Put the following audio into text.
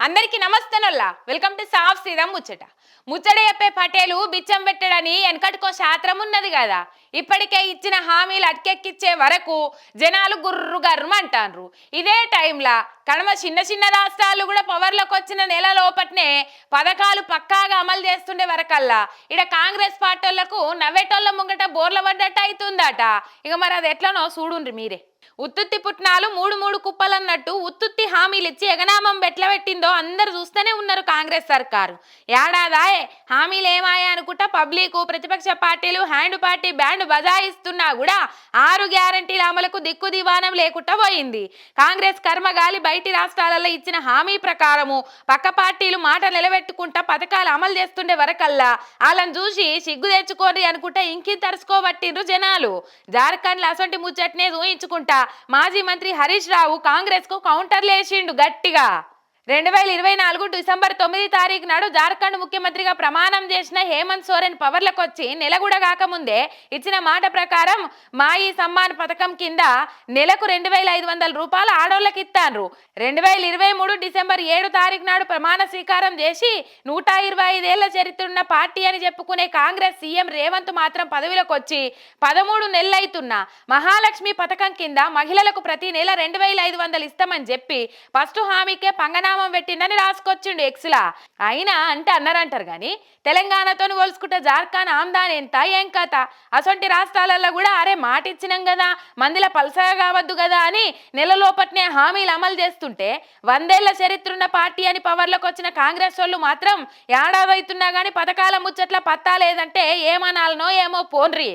అందరికీ నమస్తేనొల్లా. Welcome to సాఫ్ సీదా ముచ్చట. ముచ్చట చెప్పే పటేలు బిచ్చం పెట్టడని వెనకటికో శాస్త్రం ఉన్నది కదా. ఇప్పటికే ఇచ్చిన హామీలు అటకెక్కిచ్చే వరకు జనాలు గుర్రు గర్రం ఇదే టైంలా కడమ చిన్న చిన్న రాష్ట్రాలు కూడా పవర్లోకి వచ్చిన నెల లోపట్నే పథకాలు పక్కాగా అమలు చేస్తుండే వరకల్లా ఇడ కాంగ్రెస్ పార్టీలకు నవ్వేటోళ్ళ ముంగట బోర్ల పడ్డట్టు అవుతుందట ఇక మరి అది ఎట్లనో చూడుండ్రి మీరే. ఉత్తుత్తి పుట్నాలు మూడు మూడు కుప్పలన్నట్టు ఉత్తుత్తి హామీలు ఇచ్చి ఎగనామం బెట్ల పెట్టిందో అందరు చూస్తూనే ఉన్నారు కాంగ్రెస్ సర్కారు. ఏడాదాయే హామీలు ఏమాయా అనుకుంటా పబ్లిక్ ప్రతిపక్ష పార్టీలు హ్యాండ్ పార్టీ బ్యాండ్ బజాయిస్తున్నా కూడా ఆరు గ్యారంటీల అమలుకు దిక్కు దివానం లేకుండా పోయింది. కాంగ్రెస్ కర్మగాలి బయటి రాష్ట్రాలలో ఇచ్చిన హామీ ప్రకారము పక్క పార్టీలు మాట నిలబెట్టుకుంటా పథకాలు అమలు చేస్తుండే వరకల్లా వాళ్ళని చూసి సిగ్గు తెచ్చుకోండి అనుకుంటా ఇంకి తరుచుకోబట్టిండ్రు జనాలు. జార్ఖండ్లో అసొంటి ముచ్చట్నే ఊహించుకుంటా మాజీ మంత్రి హరీష్ రావు కాంగ్రెస్కు కౌంటర్లు వేసిండు గట్టిగా. రెండు వేల ఇరవై నాలుగు డిసెంబర్ తొమ్మిది తారీఖు నాడు జార్ఖండ్ ముఖ్యమంత్రిగా ప్రమాణం చేసిన హేమంత్ సోరెన్ పవర్లకు వచ్చి నెల కూడా కాకముందే ఇచ్చిన మాట ప్రకారం మాయి సమ్మాన్ పథకం కింద నెలకు రెండు వేల ఐదు వందల రూపాయలు ఆడోళ్ళకి ఇస్తాను రెండు వేల ఇరవై మూడు డిసెంబర్ ఏడు తారీఖు నాడు ప్రమాణ స్వీకారం చేసి నూట ఇరవై ఐదేళ్ళ చరిత్ర ఉన్న పార్టీ అని చెప్పుకునే కాంగ్రెస్ సీఎం రేవంత్ మాత్రం పదవిలోకి వచ్చి పదమూడు నెలలైతున్న మహాలక్ష్మి పథకం కింద మహిళలకు ప్రతి నెల రెండు వేల ఐదు వందలు ఇస్తామని చెప్పి ఫస్ట్ హామీకే పంగనా పంగనామం పెట్టిందని రాసుకొచ్చిండు ఎక్స్లా. అయినా అంటే అన్నారంటారు కానీ తెలంగాణతో పోల్చుకుంటే జార్ఖండ్ ఆమ్దాన్ ఎంత? ఏం కథ? అసొంటి రాష్ట్రాలలో కూడా అరే మాట ఇచ్చినాం కదా మందిల పలసగా కావద్దు కదా అని నెల లోపట్నే హామీలు అమలు చేస్తుంటే వందేళ్ళ చరిత్ర ఉన్న పార్టీ అని పవర్లోకి వచ్చిన కాంగ్రెస్ వాళ్ళు మాత్రం ఏడాది అవుతున్నా కానీ పథకాల ముచ్చట్ల పత్తా లేదంటే ఏమనాలనో ఏమో పోన్రి.